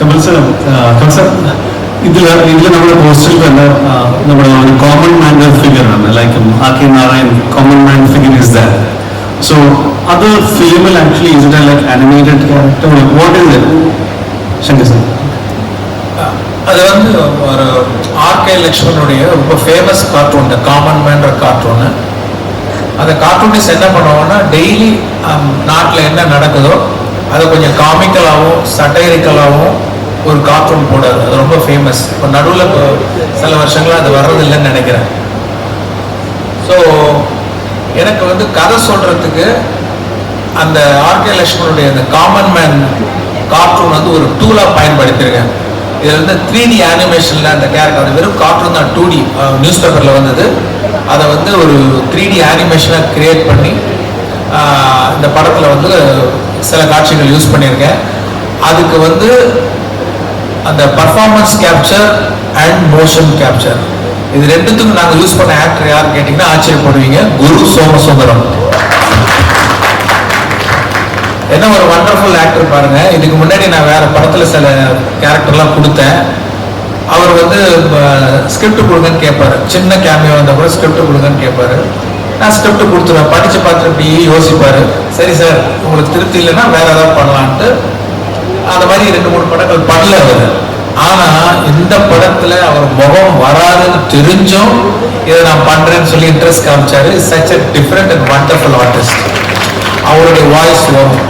Kamal sir Kamal sir ഇതിൽ ഇതിൽ നമ്മുടെ പോസ്റ്ററിൽ തന്നെ ആ, നമ്മുടെ ഒരു കോമൺ മാൻ ഫിഗർ ആണ് ലൈക്ക് ആക്കി Narayan common man figure is that so അത് ഫിലിമിൽ actually is it like animated character what is it Shankar sir அது வந்து ஒரு ஆர்கே லக்ஷ்மணுடைய ரொம்ப ஃபேமஸ் கார்ட்டூன் இந்த காமன் மேன்ற கார்ட்டூனு அந்த கார்ட்டூனிஸ்ட் என்ன பண்ணுவாங்கன்னா டெய்லி நாட்டில் என்ன நடக்குதோ அதை கொஞ்சம் காமிக்கலாகவும் சட்டைரிக்கலாகவும் ஒரு கார்ட்டூன் போடாது. அது ரொம்ப ஃபேமஸ் இப்போ நடுவில் இப்போ சில வருஷங்களா அது வர்றதில்லைன்னு நினைக்கிறேன். ஸோ எனக்கு வந்து கதை சொல்கிறதுக்கு அந்த ஆர்கே லட்சுமணுடைய அந்த காமன் மேன் கார்ட்டூன் வந்து ஒரு டூலாக பயன்படுத்தியிருக்கேன். இதில் வந்து த்ரீ டி அனிமேஷனில் அந்த கேரக்டர் அது வெறும் கார்ட்டூன் தான் டூ டி நியூஸ் பேப்பரில் வந்தது. அதை வந்து ஒரு த்ரீ டி அனிமேஷனாக கிரியேட் பண்ணி இந்த படத்தில் வந்து சில காட்சிகள் யூஸ் பண்ணியிருக்கேன். அதுக்கு வந்து அந்த performance capture and motion capture இது ரெண்டுத்துக்கும் நாங்கள் யூஸ் பண்ண ஆக்டர் யார் கேட்டிங்கன்னா ஆச்சரியப்படுவீங்க. குரு சோமசுந்தரம். என்ன ஒரு வண்டர்ஃபுல் ஆக்டர் பாருங்க. இதுக்கு முன்னாடி நான் வேற படத்துல சில கேரக்டர்லாம் கொடுத்தேன். அவர் வந்து ஸ்கிரிப்ட் கொடுங்கன்னு கேட்பாரு சின்ன கேமியோ வந்தால் கூட ஸ்கிரிப்ட் கொடுங்கன்னு கேட்பாரு நான் ஸ்கிரிப்ட் கொடுத்துருவேன். படிச்சு பார்த்துட்டு இப்படி யோசிப்பாரு. சரி சார் உங்களுக்கு திருப்தி இல்லைன்னா வேற ஏதாவது பண்ணலான்ட்டு அந்த மாதிரி ரெண்டு மூணு படங்கள் பண்ணல. அவர் ஆனா இந்த படத்துல அவர் முகம் வராதுன்னு தெரிஞ்சும் இதை நான் பண்றேன்னு சொல்லி interest காமிச்சாரு. Such a different and wonderful artist அவருடைய வாய்ஸ் வரும்.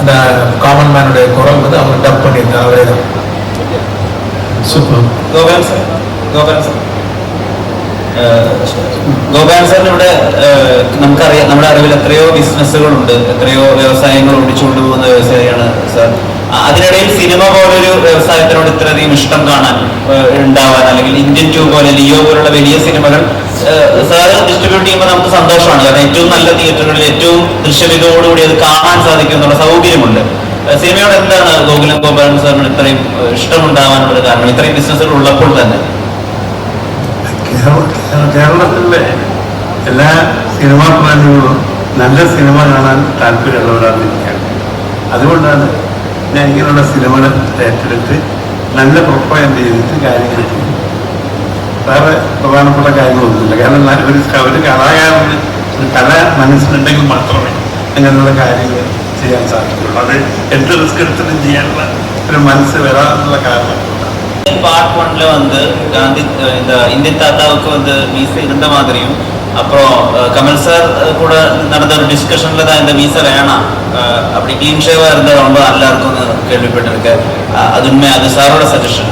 அந்த காமன் மேனுடைய குரல் வந்து அவர் டப் பண்ணியிருந்தார் அவரே தான். Super. Gopal sir. Gopal sir. Gopal ഇവിടെ നമുക്കറിയാം നമ്മുടെ അറിവിൽ എത്രയോ ബിസിനസ്സുകളുണ്ട് എത്രയോ വ്യവസായങ്ങൾ ഓടിച്ചുകൊണ്ട് പോകുന്ന വ്യവസായിയാണ് സാർ. അതിനിടയിൽ സിനിമ പോലൊരു വ്യവസായത്തിനോട് ഇത്രയധികം ഇഷ്ടം കാണാൻ ഉണ്ടാവാൻ അല്ലെങ്കിൽ ഇന്ത്യൻ ടൂ പോലെ ലിയോ പോലുള്ള വലിയ സിനിമകൾ സാർ ഡിസ്ട്രിബ്യൂട്ട് ചെയ്യുമ്പോൾ നമുക്ക് സന്തോഷമാണ്. കാരണം ഏറ്റവും നല്ല തിയേറ്ററുകളിൽ ഏറ്റവും ദൃശ്യമികവോടുകൂടി അത് കാണാൻ സാധിക്കും എന്നുള്ള സൗകര്യമുണ്ട് സിനിമയോട് എന്താണ് ഗോകുലം ഗോപാലൻ സാറിന് ഇത്രയും ഇഷ്ടമുണ്ടാവാനുള്ള കാരണം ഇത്രയും ബിസിനസ്സുകൾ ഉള്ളപ്പോൾ തന്നെ? കേരളത്തിലെ എല്ലാ സിനിമാ പ്രേമികളും നല്ല സിനിമ കാണാൻ താല്പര്യമുള്ളവരാണ് എനിക്കാണ് അതുകൊണ്ടാണ് ഞാൻ ഇങ്ങനെയുള്ള സിനിമകൾ ഏറ്റെടുത്ത് നല്ല പ്രൊപ്പയന്റ് ചെയ്തിട്ട് കാര്യങ്ങൾ ചെയ്യും വേറെ പ്രധാനപ്പെട്ട കാര്യങ്ങളൊന്നുമില്ല. കാരണം ഒരു ഒരു കലാകാരന് ഒരു കല മനസ്സിലുണ്ടെങ്കിൽ മാത്രമേ അങ്ങനെയുള്ള കാര്യങ്ങൾ ചെയ്യാൻ സാധിക്കുള്ളൂ അത് എന്ത് റിസ്ക് എടുത്തിട്ടും ചെയ്യാനുള്ള ഒരു മനസ്സ് വരാനുള്ള കാരണം பார்ட் ஒன்ல வந்து காந்தி இந்த இந்தியன் தாத்தாவுக்கு வந்து வீசா இருந்த மாதிரியும் அப்புறம் கமல் சார் கூட நடந்த ஒரு டிஸ்கஷன்ல தான் இந்த வீசா வேணாம். அப்படி கிளீன் ஷேவா இருந்தா ரொம்ப நல்லா இருக்கும்னு கேள்விப்பட்டிருக்கேன் அது உண்மை அது சாரோட சஜஷன்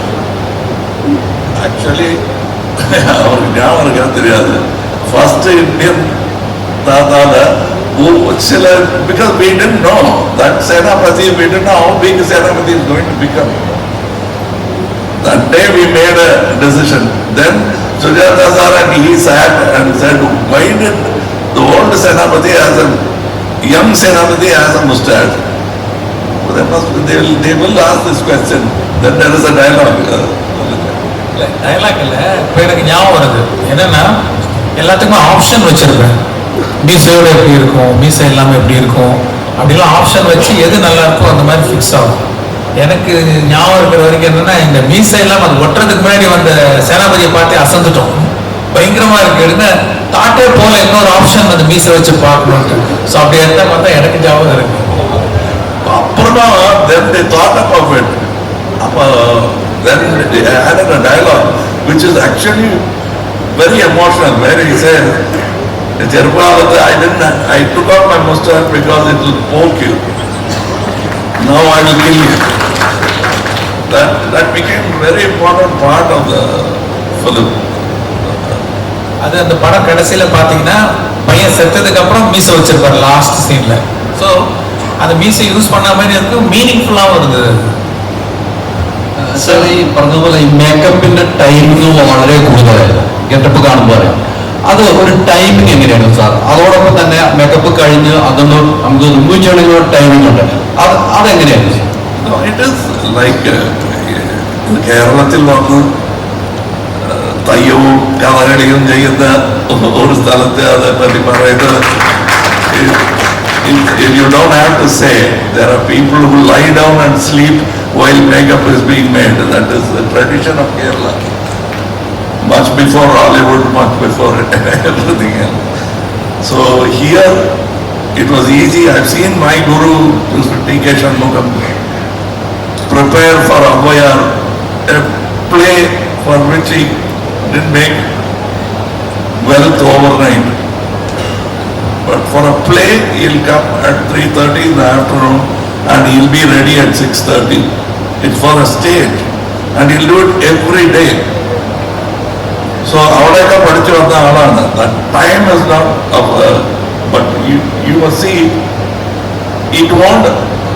ஆக்சுவலி அவருக்கு ஞாபகம் இருக்கா? தெரியாது. ஃபர்ஸ்ட் இந்தியன் தாத்தால சில because we didn't know that Senapathi we didn't know how Senapathi is going to become day we made a decision then Sujata sir and he sat and said why did the old Senapati as a young Senapati has a mustache they must they will they will ask this question then there is a dialogue uh, இல்லை இப்போ எனக்கு ஞாபகம் வருது என்னன்னா எல்லாத்துக்குமே option வச்சிருப்பேன் மீசையோட எப்படி இருக்கும் மீசை இல்லாமல் எப்படி இருக்கும் அப்படிலாம் ஆப்ஷன் வச்சு எது நல்லா இருக்கோ அந்த மாதிரி ஃபிக்ஸ் ஆகும் எனக்கு ஞாபகம் இருக்கிற வரைக்கும் என்னன்னா இந்த மீசை இல்லாமல் அது ஒட்டுறதுக்கு முன்னாடி வந்த சேனாபதியை பார்த்து அசந்துட்டோம். பயங்கரமா இருக்கு. என்ன தாட்டே போல இன்னொரு ஆப்ஷன் அந்த மீசை வச்சு பார்க்கணும்ட்டு. ஸோ அப்படி இருந்தா பார்த்தா எனக்கு ஞாபகம் இருக்கு. அப்புறமா then they thought about it அப்போ then had a dialogue which is actually very emotional very where he said Jerpalavati, I didn't I took out my mustache because it will poke you now I will kill you that that became very important part of the film அது அந்த படம் கடைசியில பாத்தீங்கன்னா பையன் செத்ததுக்கு அப்புறம் மீசை வச்சிருப்பாரு லாஸ்ட் சீன்ல ஸோ அந்த மீசை யூஸ் பண்ண மாதிரி இருக்கு மீனிங்ஃபுல்லாகவும் இருந்தது സാർ ഈ പറഞ്ഞതുപോലെ ഈ മേക്കപ്പിന്റെ ടൈമിംഗ് വളരെ കൂടുതലായിരുന്നു ഗെറ്റപ്പ് കാണുമ്പോൾ അറിയാം അത് ഒരു ടൈമിങ് എങ്ങനെയാണ് സാർ അതോടൊപ്പം തന്നെ മേക്കപ്പ് കഴിഞ്ഞ് അതൊന്ന് നമുക്ക് നിർമ്മിച്ചാണെങ്കിൽ ഒരു ടൈമിങ് ഉണ്ട് അത് അതെങ്ങനെയാണ് uh, കേരളത്തിൽ വന്ന് uh, തയ്യവും കഥകളിയും ചെയ്യുന്ന ഒരു സ്ഥലത്ത് അതേപ്പറ്റി പറയുന്നത് If you don't have to say, there are people who lie down and sleep while makeup is being made. That is the tradition of Kerala. Much before Hollywood, much before everything else. So here, it was easy. I've seen my guru. T.K. Shanmugam, prepare for Avoyar, a play for which he didn't make wealth overnight. But for a play, he'll come at 3:30 in the afternoon and he'll be ready at 6:30. It's for a stage and he'll do it every day. So അവിടെയൊക്കെ പഠിച്ചു വന്ന ആളാണ് That time is not of, uh, but you, you must see, it won't,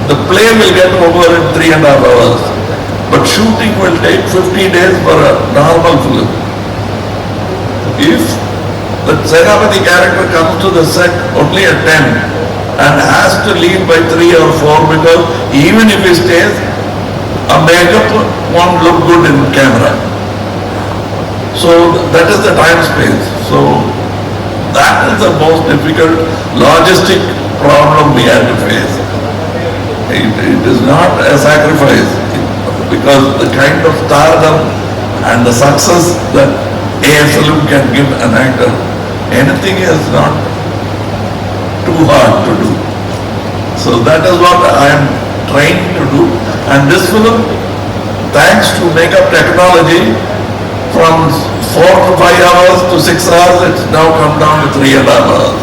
the play will get over in three and a half hours. But shooting will take 50 days for a normal film. If the Senapati character comes to the set only at 10 and has to leave by 3 or 4 because even if he stays, a makeup won't look good in camera. So that is the time space. So that is the most difficult logistic problem we had to face. It, it is not a sacrifice because the kind of stardom and the success that a film can give an actor, anything is not too hard to do. So that is what I am trying to do. And this film, thanks to makeup technology, from four to five hours to six hours, it's now come down to three and a half hours.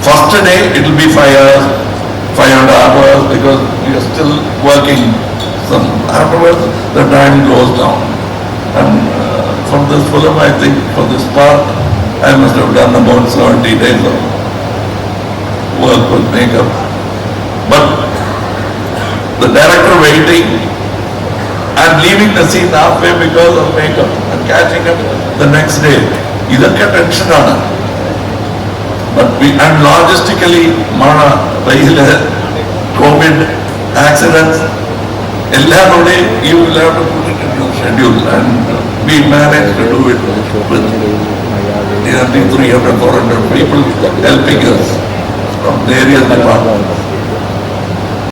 First day, it will be five hours, five and a half hours because we are still working some, afterwards, the time goes down. And uh, from this film, I think for this part, I must have done about seventy days of work with makeup. But the director waiting I'm leaving the seat halfway because of makeup and catching up the next day. ಇದಕ್ಕೆ tension ಆಣ but but we and logistically, rail COVID accidents COVID accidents. You will You will have to put it in your schedule and we it to do it with four hundred people helping us from the area department